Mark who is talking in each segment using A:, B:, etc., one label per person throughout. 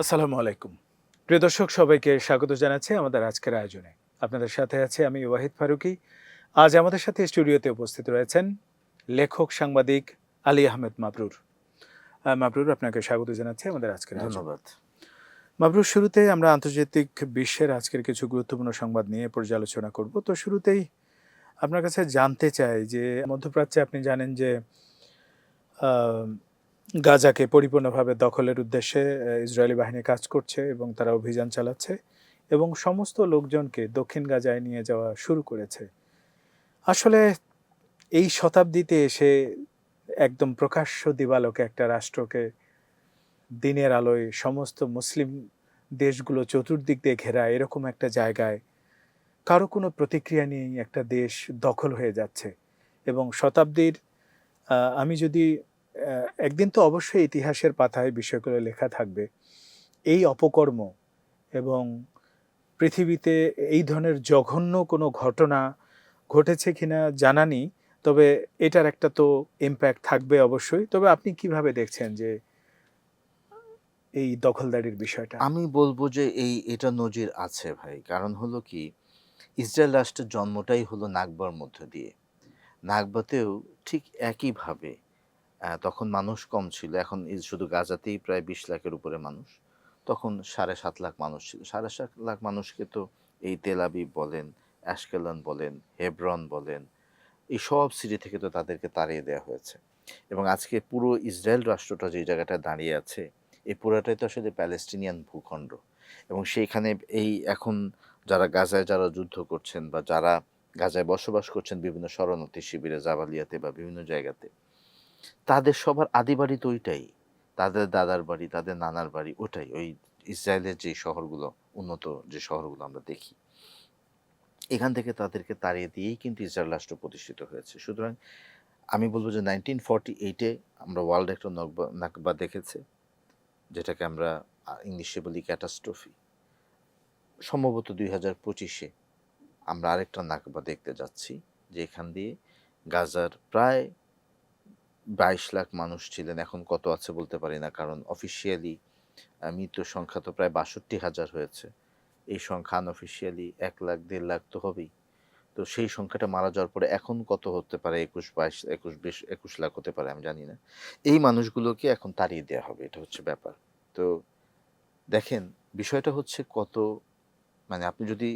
A: আসসালামু আলাইকুম। প্রিয় দর্শক সবাইকে স্বাগত জানাচ্ছি আমাদের আজকের আয়োজনে। আপনাদের সাথে আছে আমি ওয়াহিদ ফারুকি। আজ আমাদের সাথে স্টুডিওতে উপস্থিত রয়েছেন লেখক সাংবাদিক আলী আহমেদ মাবরুর। মাবরুর আপনাকে স্বাগত জানাচ্ছি আমাদের আজকের
B: ধন্যবাদ।
A: মাবরুর শুরুতে আমরা আন্তর্জাতিক বিশ্বের আজকের কিছু গুরুত্বপূর্ণ সংবাদ নিয়ে পর্যালোচনা করব। তো শুরুতেই আপনার কাছে জানতে চাই যে মধ্যপ্রাচ্যে আপনি জানেন যে গাজাকে পরিপূর্ণভাবে দখলের উদ্দেশ্যে ইসরায়েলি বাহিনী কাজ করছে এবং তারা অভিযান চালাচ্ছে এবং সমস্ত লোকজনকে দক্ষিণ গাজায় নিয়ে যাওয়া শুরু করেছে। আসলে এই শতাব্দীতে এসে একদম প্রকাশ্য দিবালোকে একটা রাষ্ট্রকে দিনের আলোয় সমস্ত মুসলিম দেশগুলো চতুর্দিক দিয়ে ঘেরা এরকম একটা জায়গায় কারও কোনো প্রতিক্রিয়া নিয়েই একটা দেশ দখল হয়ে যাচ্ছে। এবং শতাব্দীর আমি যদি একদিন তো অবশ্যই ইতিহাসের পাতায় বিষয়গুলো লেখা থাকবে। এই অপকর্ম এবং পৃথিবীতে এই ধরনের জঘন্য কোনো ঘটনা ঘটেছে কিনা জানা নেই, তবে এটার একটা তো ইম্প্যাক্ট থাকবে অবশ্যই। তবে আপনি কীভাবে দেখছেন যে এই দখলদারির বিষয়টা?
B: আমি বলব যে এই, এটা নজির আছে ভাই। কারণ হলো কি, ইসরায়েল রাষ্ট্রের জন্মটাই হলো নাগবার মধ্য দিয়ে। নাগবাতেও ঠিক একইভাবে তখন মানুষ কম ছিল। এখন শুধু গাজাতেই প্রায় বিশ লাখের উপরে মানুষ। তখন সাড়ে সাত লাখ মানুষ ছিল। সাড়ে সাত লাখ মানুষকে তো এই তেলাবি বলেন, অ্যাশকেলন বলেন, হেব্রন বলেন, এই সব সিটি থেকে তো তাদেরকে তাড়িয়ে দেওয়া হয়েছে। এবং আজকে পুরো ইসরায়েল রাষ্ট্রটা যে জায়গাটায় দাঁড়িয়ে আছে, এই পুরাটাই তো আসলে প্যালেস্টিনিয়ান ভূখণ্ড। এবং সেইখানে এই এখন যারা গাজায় যারা যুদ্ধ করছেন বা যারা গাজায় বসবাস করছেন বিভিন্ন শরণার্থী শিবিরে, জাবালিয়াতে বা বিভিন্ন জায়গাতে তাদের সবার আদি বাড়ি তো ওইটাই। তাদের দাদার বাড়ি, তাদের নানার বাড়ি ওটাই। ওই ইসরায়েলের যে শহরগুলো, উন্নত যে শহরগুলো আমরা দেখি। এখান থেকে তাদেরকে তাড়িয়ে দিয়েই কিন্তু ইসরায়েল রাষ্ট্র প্রতিষ্ঠিত হয়েছে। সুতরাং আমি বলব যে নাইনটিন ফর্টি এইটে আমরা ওয়ার্ল্ড একটা নকবা, নাকবা দেখেছে, যেটাকে আমরা ইংলিশে বলি ক্যাটাস্ট্রফি সম্ভবত দুই হাজার পঁচিশে আমরা আরেকটা নাকবা দেখতে যাচ্ছি যে এখান দিয়ে গাজার প্রায় বাইশ লাখ মানুষ ছিলেন, এখন কত আছে বলতে পারি না, কারণ অফিসিয়ালি মৃত্যুর সংখ্যা তো প্রায় বাষট্টি হাজার হয়েছে। এই সংখ্যা আনঅফিসিয়ালি এক লাখ, দেড় লাখ তো হবেই। তো সেই সংখ্যাটা মারা যাওয়ার পরে এখন কত হতে পারে? একুশ, বাইশ, একুশ, বিশ, একুশ লাখ হতে পারে, আমি জানি না। এই মানুষগুলোকে এখন তাড়িয়ে দেওয়া হবে, এটা হচ্ছে ব্যাপার। তো দেখেন, বিষয়টা হচ্ছে কত মানে আপনি যদি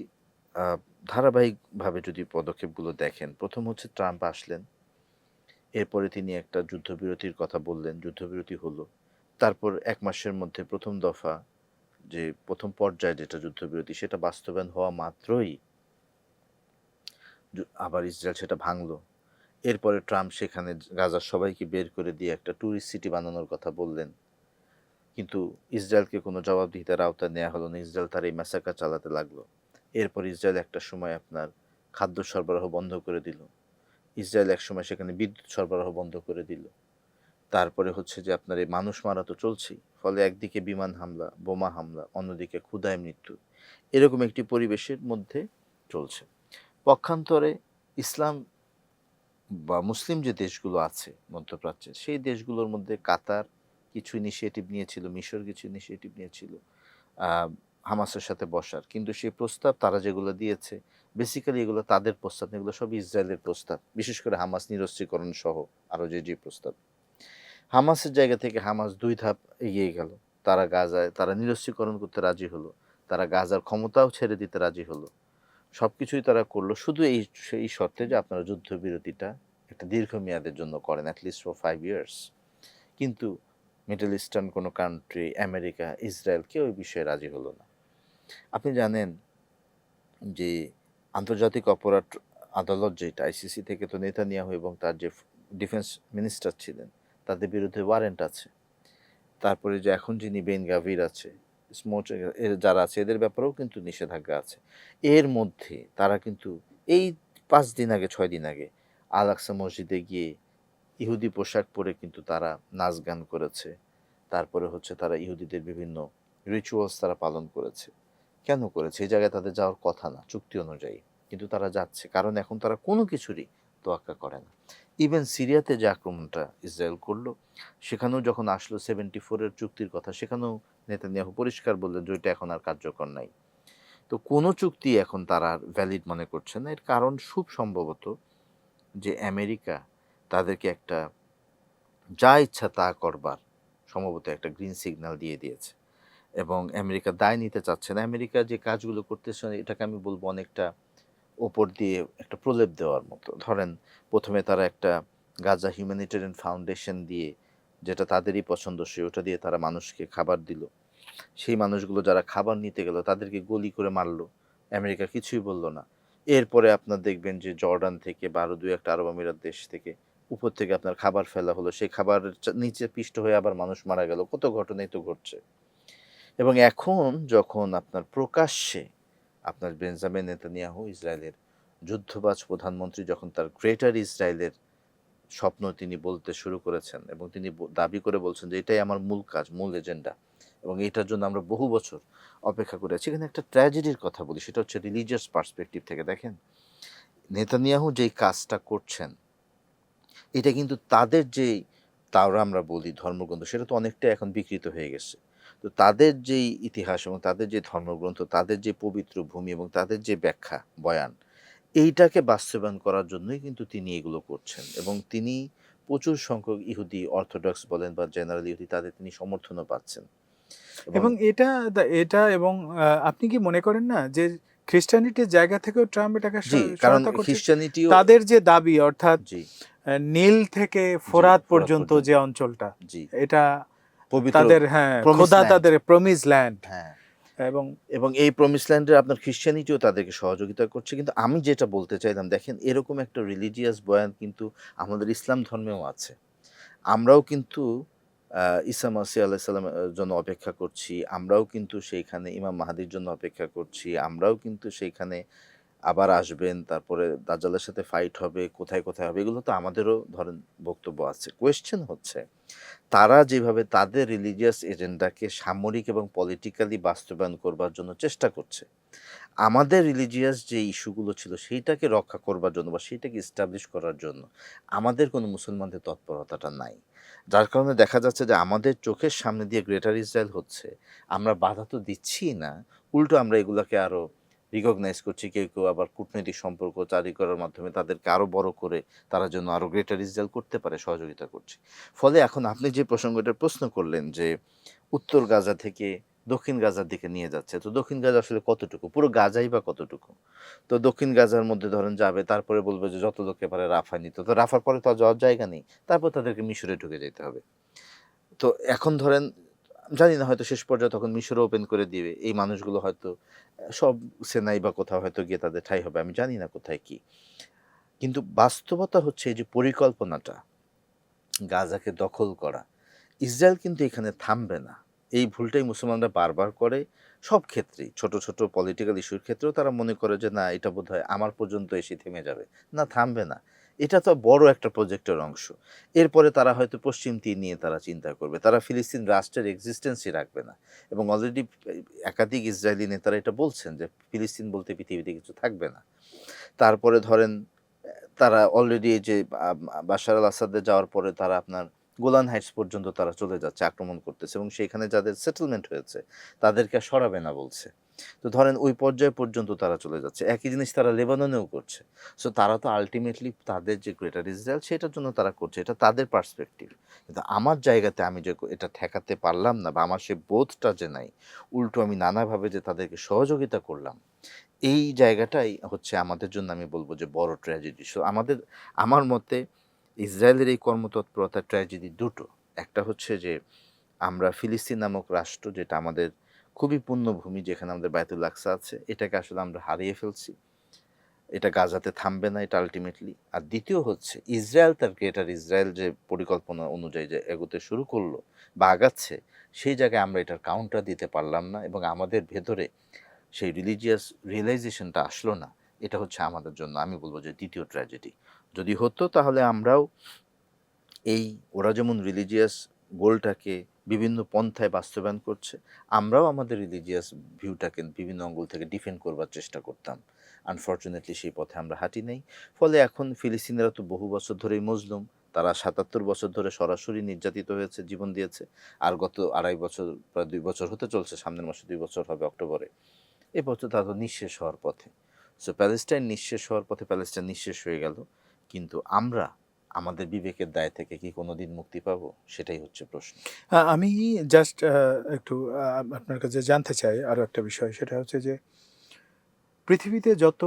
B: ধারাবাহিকভাবে যদি পদক্ষেপগুলো দেখেন, প্রথম হচ্ছে ট্রাম্প আসলেন। এরপরে তিনি একটা যুদ্ধবিরতির কথা বললেন, যুদ্ধবিরতি হলো। তারপর এক মাসের মধ্যে প্রথম দফা যে প্রথম পর্যায়ে যেটা যুদ্ধবিরতি, সেটা বাস্তবায়ন হওয়া মাত্রই আবার ইসরায়েল সেটা ভাঙলো। এরপরে ট্রাম্প সেখানে গাজার সবাইকে বের করে দিয়ে একটা ট্যুরিস্ট সিটি বানানোর কথা বললেন। কিন্তু ইসরায়েলকে কোনো জবাবদিহিতার আওতায় নেওয়া হলো না, ইসরায়েল তার এই ম্যাসাকা চালাতে লাগল। এরপর ইসরায়েল একটা সময় আপনার খাদ্য সরবরাহ বন্ধ করে দিল। ইসরায়েল এক সময় সেখানে বিদ্যুৎ সরবরাহ বন্ধ করে দিল। তারপরে হচ্ছে যে আপনার এই মানুষ মারা তো চলছেই, ফলে একদিকে বিমান হামলা, বোমা হামলা, অন্যদিকে ক্ষুদায় মৃত্যু, এরকম একটি পরিবেশের মধ্যে চলছে। পক্ষান্তরে ইসলাম বা মুসলিম যে দেশগুলো আছে, মধ্যপ্রাচ্যে, সেই দেশগুলোর মধ্যে কাতার কিছু ইনিশিয়েটিভ নিয়েছিল, মিশর কিছু ইনিশিয়েটিভ নিয়েছিল হামাসের সাথে বসার। কিন্তু সেই প্রস্তাব তারা যেগুলো দিয়েছে বেসিক্যালি এগুলো তাদের প্রস্তাব এগুলো সব ইসরায়েলের প্রস্তাব। বিশেষ করে হামাস নিরস্ত্রীকরণ সহ আরও যে যে প্রস্তাব। হামাসের জায়গা থেকে হামাস দুই ধাপ এগিয়ে গেল। তারা গাজায়, তারা নিরস্ত্রীকরণ করতে রাজি হলো। তারা গাজার ক্ষমতাও ছেড়ে দিতে রাজি হলো। সব কিছুই তারা করল। শুধু এই এই শর্তে যে আপনারা যুদ্ধবিরতিটা একটা দীর্ঘমেয়াদের জন্য করেন at least for five years কিন্তু মিডল ইস্টার্ন কোনো কান্ট্রি আমেরিকা ইসরায়েল কেউ ওই বিষয়ে রাজি হলো না। আপনি জানেন যে আন্তর্জাতিক অপরাধ আদালত যেটা আইসিসি থেকে তো নেতানিয়াহু এবং তার যে ডিফেন্স মিনিস্টার ছিলেন, তাদের বিরুদ্ধে ওয়ারেন্ট আছে। তারপরে যে এখন যিনি বেন গাভির আছে স্মোচ এর যারা আছে, এদের ব্যাপারেও কিন্তু নিষেধাজ্ঞা আছে। এর মধ্যে তারা কিন্তু এই পাঁচ দিন আগে, ছয় দিন আগে আল আকসা মসজিদে গিয়ে ইহুদি পোশাক পরে কিন্তু তারা নাচ গান করেছে। তারপরে হচ্ছে তারা ইহুদিদের বিভিন্ন রিচুয়ালস তারা পালন করেছে। কেন করেছে? এই জায়গায় তাদের যাওয়ার কথা না, চুক্তি অনুযায়ী। কিন্তু তারা যাচ্ছে, কারণ এখন তারা কোনো কিছুরই তোয়াক্কা করে না। ইভেন সিরিয়াতে যে আক্রমণটা ইসরায়েল করল, সেখানেও যখন আসলো সেভেন্টি ফোরের চুক্তির কথা, সেখানেও নেতানিয়াহু পরিষ্কার বললেন যে ওইটা এখন আর কার্যকর নাই। তো কোনো চুক্তি এখন তারা আর ভ্যালিড মনে করছে না। এর কারণ খুব সম্ভবত যে আমেরিকা তাদেরকে একটা যা ইচ্ছা তা করবার সম্ভবত একটা গ্রিন সিগন্যাল দিয়ে দিয়েছে। এবং আমেরিকা দায় নিতে চাচ্ছে না। আমেরিকা যে কাজগুলো করতেছে, এটাকে আমি বলব অনেকটা ওপর দিয়ে একটা প্রলেপ দেওয়ার মতো। ধরেন, প্রথমে তারা একটা গাজা হিউম্যানিটেরিয়ান ফাউন্ডেশন দিয়ে যেটা তাদেরই পছন্দসই ওটা দিয়ে তারা মানুষকে খাবার দিল। সেই মানুষগুলো যারা খাবার নিতে গেল, তাদেরকে গলি করে মারলো। আমেরিকা কিছুই বলল না। এরপরে আপনার দেখবেন যে জর্ডান থেকে বারো দুই একটা আরব আমিরাত দেশ থেকে উপর থেকে আপনার খাবার ফেলা হলো। সেই খাবার নিচে পিষ্ট হয়ে আবার মানুষ মারা গেল। কত ঘটনাই তো ঘটছে। এবং এখন যখন আপনার প্রকাশ্যে আপনার বেঞ্জামিন নেতানিয়াহু ইসরায়েলের যুদ্ধবাজ প্রধানমন্ত্রী যখন তার গ্রেটার ইসরায়েলের স্বপ্ন তিনি বলতে শুরু করেছেন এবং তিনি দাবি করে বলছেন যে এটাই আমার মূল কাজ, মূল এজেন্ডা এবং এটার জন্য আমরা বহু বছর অপেক্ষা করে আছি। এখানে একটা ট্র্যাজেডির কথা বলি, সেটা হচ্ছে রিলিজিয়াস পার্সপেক্টিভ থেকে। দেখেন, নেতানিয়াহু যেই কাজটা করছেন, এটা কিন্তু তাদের যেই, তাওরা আমরা বলি ধর্মগ্রন্থ, সেটা তো অনেকটা এখন বিকৃত হয়ে গেছে। তো তাদের যেই ইতিহাস এবং তাদের যে ধর্মগ্রন্থ তাদের যে পবিত্র ভূমি এবং তাদের যে ব্যাখ্যা বয়ান এইটাকে বাস্তবায়ন করার জন্যই কিন্তু তিনি এগুলো করছেন এবং তিনি প্রচুর সংখ্যক ইহুদি অর্থোডক্স বলেন বা জেনারেল ইহুদি তাদের তিনি সমর্থনও পাচ্ছেন।
A: এবং এটা এটা এবং আপনি কি মনে করেন না যে খ্রিস্টানিটির জায়গা থেকেও ট্রাম্প এটাকে
B: কারণ খ্রিস্টানিটিও
A: তাদের যে দাবি অর্থাৎ নীল থেকে ফোরাত পর্যন্ত। যে অঞ্চলটা
B: জি।
A: এটা তাদের হ্যাঁ খোদা তাদের প্রমিস ল্যান্ড
B: হ্যাঁ।
A: এবং
B: এবং এই প্রমিস ল্যান্ডের আপনার খ্রিশ্চানিটিও তাদেরকে সহযোগিতা করছে। কিন্তু আমি যেটা বলতে চাইলাম দেখেন এরকম একটা রিলিজিয়াস বয়ান কিন্তু আমাদের ইসলাম ধর্মেও আছে। আমরাও কিন্তু ঈসা মাসি আল্লাহ সাল্লামের জন্য অপেক্ষা করছি। আমরাও কিন্তু সেইখানে ইমাম মাহাদির জন্য অপেক্ষা করছি। আমরাও কিন্তু সেইখানে আবার আসবেন, তারপরে দাজ্জালের সাথে ফাইট হবে, কোথায় কোথায় হবে, এগুলো তো আমাদেরও ধরেন বক্তব্য আছে। কোয়েশ্চেন হচ্ছে, তারা যেভাবে তাদের রিলিজিয়াস এজেন্ডাকে সামরিক এবং পলিটিক্যালি বাস্তবায়ন করবার জন্য চেষ্টা করছে, আমাদের রিলিজিয়াস যে ইস্যুগুলো ছিল সেইটাকে রক্ষা করবার জন্য বা সেইটাকে ইস্টাবলিশ করার জন্য আমাদের কোনো মুসলমানদের তৎপরতাটা নাই। যার কারণে দেখা যাচ্ছে যে আমাদের চোখের সামনে দিয়ে গ্রেটার ইসরায়েল হচ্ছে, আমরা বাধা তো দিচ্ছি না, উল্টো আমরা এগুলোকে আরও রিকগনাইজ করছি, কেউ কেউ আবার কূটনৈতিক সম্পর্ক জারি করার মাধ্যমে তাদেরকে আরও বড় করে তারা যেন আরও গ্রেটার ইসরায়েল করতে পারে, সহযোগিতা করছে। ফলে এখন আপনি যে প্রসঙ্গটা প্রশ্ন করলেন যে উত্তর গাজা থেকে দক্ষিণ গাজার দিকে নিয়ে যাচ্ছে, তো দক্ষিণ গাজা আসলে কতটুকু? পুরো গাজাই বা কতটুকু? তো দক্ষিণ গাজার মধ্যে ধরেন যাবে, তারপরে বলবে যে যত লোককে পারে রাফা নিতে, তো রাফার পরে তো আর যাওয়ার জায়গা নেই, তারপর তাদেরকে মিশরে ঢুকে যেতে হবে। তো এখন ধরেন জানি না, হয়তো শেষ পর্যায়ে তখন মিশরে ওপেন করে দিবে। এই মানুষগুলো হয়তো, সব সেনাই বা কোথাও হয়তো গিয়ে তাদের ঠাই হবে, আমি জানি না কোথায় কি। কিন্তু বাস্তবতা হচ্ছে এই যে পরিকল্পনাটা, গাজাকে দখল করা, ইসরায়েল কিন্তু এখানে থামবে না। এই ভুলটাই মুসলমানরা বারবার করে, সব ক্ষেত্রেই, ছোট ছোট পলিটিক্যাল ইস্যুর ক্ষেত্রেও তারা মনে করে যে, না, এটা বোধহয় আমার পর্যন্ত এসে থেমে যাবে। না, থামবে না। এটা তো বড় একটা প্রজেক্টের অংশ। এরপরে তারা হয়তো পশ্চিম তীর নিয়ে তারা চিন্তা করবে। তারা ফিলিস্তিন রাষ্ট্রের এক্সিস্টেন্সই রাখবে না। এবং অলরেডি একাধিক ইসরায়েলি নেতারা এটা বলছেন যে, ফিলিস্তিন বলতে পৃথিবীতে কিছু থাকবে না। তারপরে ধরেন, তারা অলরেডি যে বাশার আল আসাদে যাওয়ার পরে তারা আপনার গোলান হাইটস পর্যন্ত তারা চলে যাচ্ছে, আক্রমণ করতেছে। এবং সেখানে যাদের সেটেলমেন্ট হয়েছে, তাদেরকে সরাবে না বলছে। তো ধরেন ওই পর্যায় পর্যন্ত তারা চলে যাচ্ছে। একই জিনিস তারা লেবাননেও করছে। সো তারা তো আলটিমেটলি তাদের যে গ্রেটার ইসরায়েল সেটার জন্য তারা করছে। এটা তাদের পার্সপেক্টিভ কিন্তু আমার জায়গাতে আমি যে এটা ঠেকাতে পারলাম না বা আমার সে বোধটা যে নাই, উল্টো আমি নানাভাবে যে তাদেরকে সহযোগিতা করলাম, এই জায়গাটাই হচ্ছে আমাদের জন্য আমি বলব যে বড় ট্র্যাজেডি সো আমাদের, আমার মতে ইসরায়েলের এই কর্মতৎপরতার ট্র্যাজেডি দুটো। একটা হচ্ছে যে আমরা ফিলিস্তিন নামক রাষ্ট্র যেটা আমাদের খুবই পুণ্যভূমি যেখানে আমাদের বায়তুল আকসা আছে। এটাকে আসলে আমরা হারিয়ে ফেলছি। এটা গাজাতে থামবে না, এটা আলটিমেটলি আর দ্বিতীয় হচ্ছে, ইসরায়েল তার গ্রেটার ইসরায়েল যে পরিকল্পনা অনুযায়ী যে এগোতে শুরু করল বা আগাচ্ছে, সেই জায়গায় আমরা এটার কাউন্টার দিতে পারলাম না এবং আমাদের ভেতরে সেই রিলিজিয়াস রিয়েলাইজেশনটা আসলো না। এটা হচ্ছে আমাদের জন্য, আমি বলব যে দ্বিতীয় ট্র্যাজেডি যদি হতো তাহলে আমরাও এই ওরা যেমন রিলিজিয়াস গোলটাকে বিভিন্ন পন্থায় বাস্তবায়ন করছে। আমরাও আমাদের রিলিজিয়াস ভিউটাকে বিভিন্ন অঙ্গল থেকে ডিফেন্ড করবার চেষ্টা করতাম। আনফর্চুনেটলি সেই পথে আমরা হাঁটি নেই। ফলে এখন ফিলিস্তিনিরা তো বহু বছর ধরেই মজলুম। তারা সাতাত্তর বছর ধরে সরাসরি নির্যাতিত হয়েছে, জীবন দিয়েছে। আর গত আড়াই বছর, প্রায় দুই বছর হতে চলছে, সামনের মাসে দুই বছর হবে অক্টোবরে। এবছর তারা তো নিঃশেষ হওয়ার পথে। সো প্যালেস্টাইন নিঃশেষ হওয়ার পথে প্যালেস্টাইন নিঃশেষ হয়ে গেল। কিন্তু আমরা আমাদের বিবেকের দায় থেকে কি কোনোদিন মুক্তি পাবো? সেটাই হচ্ছে প্রশ্ন।
A: আমি জাস্ট একটু আপনার কাছে জানতে চাই আরও একটা বিষয়, সেটা হচ্ছে যে পৃথিবীতে যত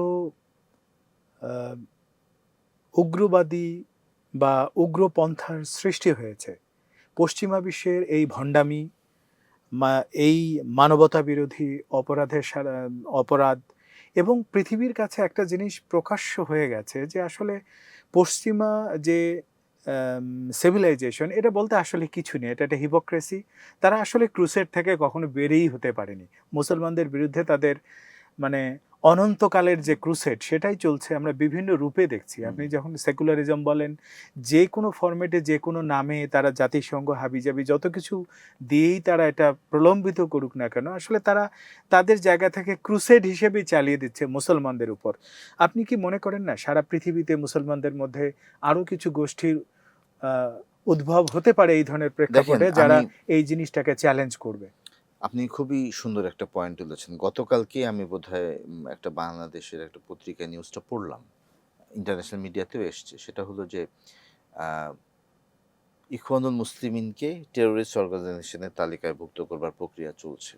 A: উগ্রবাদী বা উগ্রপন্থার সৃষ্টি হয়েছে, পশ্চিমা বিশ্বের এই ভণ্ডামি এই মানবতা বিরোধী অপরাধের অপরাধ এবং পৃথিবীর কাছে একটা জিনিস প্রকাশ্য হয়ে গেছে যে আসলে পশ্চিমা যে সিভিলাইজেশন এটা বলতে আসলে কিছু নেই। এটা একটা হিপোক্রেসি তারা আসলে ক্রুসেড থেকে কখনো বেরিয়েই হতে পারেনি। মুসলমানদের বিরুদ্ধে তাদের মানে অনন্তকালের যে ক্রুসেড সেটাই চলছে আমরা বিভিন্ন রূপে দেখছি। আপনি যখন সেকুলারিজম বলেন যে কোনো ফরম্যাটে যে কোনো নামে তারা জাতিসংঘ হাবিজাবি যত কিছু দিয়েই তারা এটা প্রলম্বিত করুক না কেন আসলে তারা তাদের জায়গা থেকে ক্রুসেড হিসেবেই চালিয়ে দিচ্ছে মুসলমানদের উপর। আপনি কি মনে করেন না সারা পৃথিবীতে মুসলমানদের মধ্যে আরও কিছু গোষ্ঠীর উদ্ভব হতে পারে এই ধরনের প্রেক্ষাপটে যারা এই জিনিসটাকে চ্যালেঞ্জ করবে?
B: আপনি খুবই সুন্দর একটা পয়েন্ট তুলেছেন। গতকালকে আমি বোধহয় একটা বাংলাদেশের একটা পত্রিকায় নিউজটা পড়লাম। ইন্টারন্যাশনাল মিডিয়াতেও এসছে। সেটা হলো যে ইখওয়ানুল মুসলিমিনকে টেরোরিস্ট অর্গানাইজেশনের তালিকায় ভুক্ত করবার প্রক্রিয়া চলছে।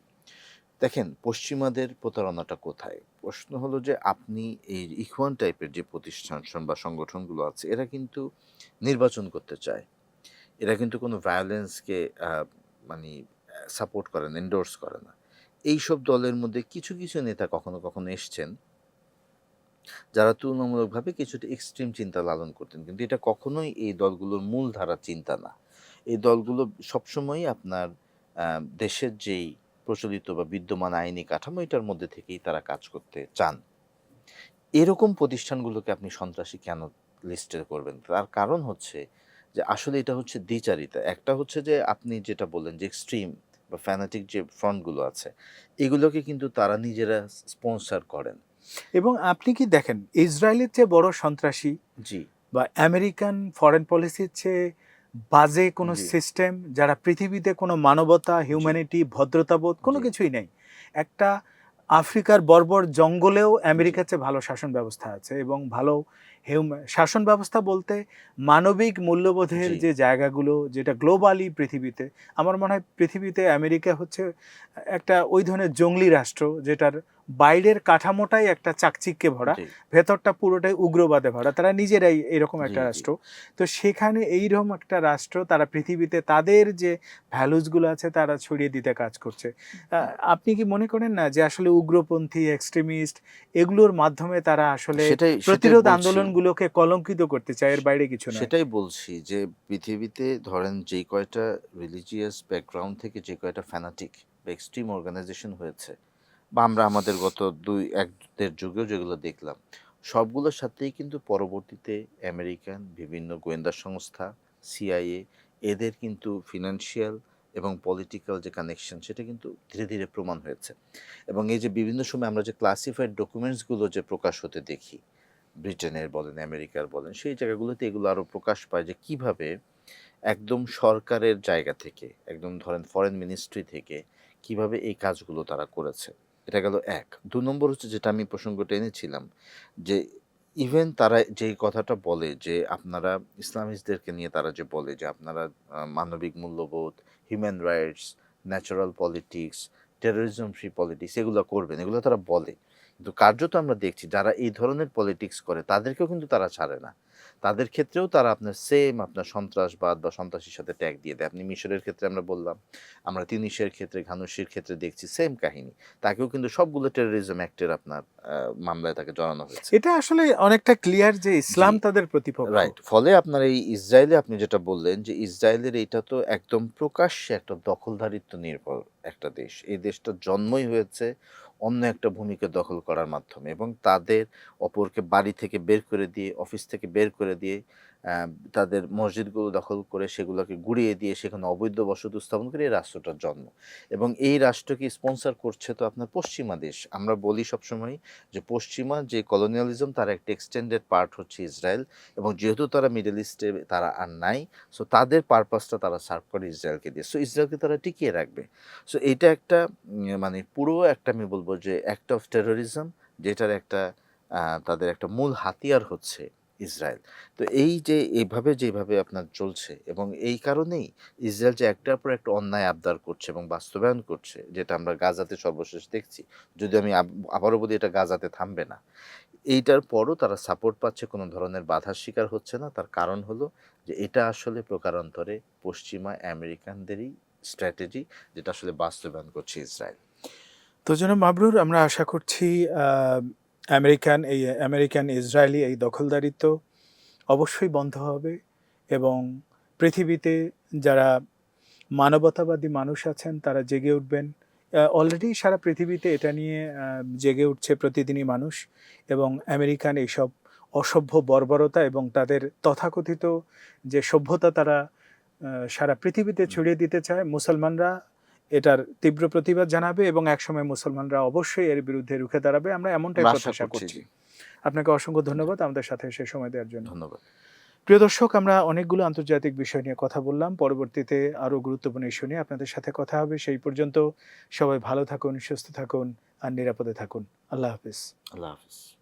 B: দেখেন, পশ্চিমাদের প্রতারণাটা কোথায়? প্রশ্ন হলো যে, আপনি এই ইখওয়ান টাইপের যে প্রতিষ্ঠান বা সংগঠনগুলো আছে, এরা কিন্তু নির্বাচন করতে চায়। এরা কিন্তু কোনো ভায়োলেন্সকে মানে সাপোর্ট করে না এন্ডোর্স করে না। এইসব দলের মধ্যে কিছু কিছু নেতা কখনো কখনো এসছেন যারা তুলনামূলকভাবে কিছুটা এক্সট্রিম চিন্তা লালন করতেন। কিন্তু এটা কখনোই এই দলগুলোর মূল ধারা চিন্তা না। এই দলগুলো সবসময়ই আপনার দেশের যেই প্রচলিত বা বিদ্যমান আইনি কাঠামো, এটার মধ্যে থেকেই তারা কাজ করতে চান। এরকম প্রতিষ্ঠানগুলোকে আপনি সন্ত্রাসী কেন লিস্টে করবেন? তার কারণ হচ্ছে যে, আসলে এটা হচ্ছে দ্বিচারিতা। একটা হচ্ছে যে, আপনি যেটা বললেন যে এক্সট্রিম বা ফ্যানাটিক যে ফ্রন্টগুলো আছে এগুলোকে কিন্তু তারা নিজেরা স্পন্সর করেন।
A: এবং আপনি কি দেখেন ইসরায়েলের চেয়ে বড় সন্ত্রাসী
B: জি।
A: বা আমেরিকান ফরেন পলিসির চেয়ে বাজে কোনো সিস্টেম যারা পৃথিবীতে কোনো মানবতা হিউম্যানিটি ভদ্রতাবোধ কোনো কিছুই নেই একটা আফ্রিকার বর্বর জঙ্গলেও আমেরিকার চেয়ে ভালো শাসন ব্যবস্থা আছে এবং ভালো শাসন ব্যবস্থা বলতে মানবিক মূল্যবোধের যে জায়গাগুলো যেটা গ্লোবালি পৃথিবীতে আমার মনে হয় পৃথিবীতে আমেরিকা হচ্ছে একটা ওই ধরনের জঙ্গলি রাষ্ট্র যেটার বাইরের কাঠামোটাই একটা চাকচিককে ভরা ভেতরটা পুরোটাই উগ্রবাদে ভরা। তারা নিজেরাই এরকম একটা রাষ্ট্র। তো সেখানে এইরকম একটা রাষ্ট্র তারা পৃথিবীতে তাদের যে ভ্যালুসগুলো আছে তারা ছড়িয়ে দিতে কাজ করছে। আপনি কি মনে করেন না যে আসলে উগ্রপন্থী এক্সট্রিমিস্ট এগুলোর মাধ্যমে তারা আসলে প্রতিরোধ আন্দোলনগুলোকে কলঙ্কিত করতে চায়? এর বাইরে কিছু না
B: সেটাই বলছি যে পৃথিবীতে ধরেন যে কয়টা রিলিজিয়াস ব্যাকগ্রাউন্ড থেকে যে কয়টা ফ্যানাটিক বা এক্সট্রিম অর্গানাইজেশন হয়েছে বা আমরা আমাদের গত দুই এক যুগেও যেগুলো দেখলাম, সবগুলোর সাথেই কিন্তু পরবর্তীতে আমেরিকান বিভিন্ন গোয়েন্দা সংস্থা সিআইএ এদের কিন্তু ফিনান্সিয়াল এবং পলিটিক্যাল যে কানেকশন সেটা কিন্তু ধীরে ধীরে প্রমাণ হয়েছে। এবং এই যে বিভিন্ন সময় আমরা যে ক্লাসিফাইড ডকুমেন্টসগুলো যে প্রকাশ হতে দেখি, ব্রিটেনের বলেন, আমেরিকার বলেন, সেই জায়গাগুলোতে এগুলো আরও প্রকাশ পায় যে কীভাবে একদম সরকারের জায়গা থেকে, একদম ধরেন ফরেন মিনিস্ট্রি থেকে কীভাবে এই কাজগুলো তারা করেছে। এটা গেল এক। দু নম্বর হচ্ছে যেটা আমি প্রসঙ্গটা এনেছিলাম, যে ইভেন তারা যেই কথাটা বলে যে আপনারা ইসলামিস্টদেরকে নিয়ে তারা যে বলে যে আপনারা মানবিক মূল্যবোধ human rights natural politics terrorism free politics এগুলো করবেন, এগুলো তারা বলে। কিন্তু কার্যত আমরা দেখছি যারা এই ধরনের পলিটিক্স করে তাদেরকেও কিন্তু তারা ছাড়ে না। তাদের ক্ষেত্রেও তারা আপনার সেম আপনার সন্ত্রাসবাদ বা সন্ত্রাসীর সাথে ট্যাগ দিয়ে দেয়। আপনি মিশরের ক্ষেত্রে আমরা বললাম আমরা তিনিশের ক্ষেত্রে ঘানুশির ক্ষেত্রে দেখছি সেম কাহিনী। তাকেও কিন্তু সবগুলো টেরোরিজম অ্যাক্টের আপনার মামলায় তাকে জড়ানো হয়েছে।
A: এটা আসলে অনেকটা ক্লিয়ার যে ইসলাম তাদের প্রতিপক্ষ।
B: রাইট ফলে আপনার এই ইসরায়েলে আপনি যেটা বললেন যে ইসরায়েলের এইটা তো একদম প্রকাশ্যে একটা দখলদারিত্ব নির্ভর একটা দেশ। এই দেশটা জন্মই হয়েছে অন্য একটা ভূমিকে দখল করার মাধ্যমে এবং তাদের অপরকে বাড়ি থেকে বের করে দিয়ে, অফিস থেকে বের করে দিয়ে তাদের মসজিদগুলো দখল করে সেগুলোকে গুড়িয়ে দিয়ে সেখানে অবৈধ বসতি স্থাপন করে এই রাষ্ট্রটার জন্ম। এবং এই রাষ্ট্রকে স্পন্সর করছে তো আপনার পশ্চিমা দেশ। আমরা বলি সবসময় যে পশ্চিমা যে কলোনিয়ালিজম তার একটা এক্সটেন্ডেড পার্ট হচ্ছে ইসরায়েল। এবং যেহেতু তারা মিডল ইস্টে তারা আর নাই সো তাদের পারপাসটা তারা সার্ভ করে ইসরায়েলকে দিয়ে। সো ইসরায়েলকে তারা টিকিয়ে রাখবে। সো এটা একটা মানে পুরো একটা আমি বলব যে অ্যাক্ট অফ টেরোরিজম যেটার একটা তাদের একটা মূল হাতিয়ার হচ্ছে। ইসরায়েল। তো এই যে এইভাবে যেভাবে আপনার চলছে এবং এই কারণেই ইসরায়েল যে একটার পর একটা অন্যায় আবদার করছে এবং বাস্তবায়ন করছে, যেটা আমরা গাজাতে সর্বশেষ দেখছি যদি আমি আবারও বলি এটা গাজাতে থামবে না। এইটার পরও তারা সাপোর্ট পাচ্ছে, কোনো ধরনের বাধার শিকার হচ্ছে না। তার কারণ হলো যে এটা আসলে প্রকারান্তরে পশ্চিমা আমেরিকানদেরই স্ট্র্যাটেজি যেটা আসলে বাস্তবায়ন করছে ইসরায়েল।
A: তো জনাব মাবরুর, আমরা আশা করছি আমেরিকান, এই আমেরিকান, ইসরায়েলি এই দখলদারিত্ব অবশ্যই বন্ধ হবে এবং পৃথিবীতে যারা মানবতাবাদী মানুষ আছেন, তারা জেগে উঠবেন। অলরেডি সারা পৃথিবীতে এটা নিয়ে জেগে উঠছে প্রতিদিনই মানুষ এবং আমেরিকান এইসব অসভ্য বর্বরতা এবং তাদের তথাকথিত যে সভ্যতা তারা সারা পৃথিবীতে ছড়িয়ে দিতে চায়, মুসলমানরা এটার তীব্র প্রতিবাদ জানাবে এবং একসময় মুসলমানরা অবশ্যই এর বিরুদ্ধে রুখে দাঁড়াবে। আমরা এমনটাই প্রত্যাশা
B: করছি।
A: করছি। আপনাকে অসংখ্য ধন্যবাদ। আমাদের সাথে সে সময় দেওয়ার জন্য।
B: ধন্যবাদ।
A: প্রিয় দর্শক আমরা অনেকগুলো আন্তর্জাতিক বিষয় নিয়ে কথা বললাম। পরবর্তীতে আরও গুরুত্বপূর্ণ ইস্যু নিয়ে আপনাদের সাথে কথা হবে। সেই পর্যন্ত সবাই ভালো থাকুন সুস্থ থাকুন আর নিরাপদে থাকুন। আল্লাহ হাফিজ।
B: আল্লাহ হাফিজ।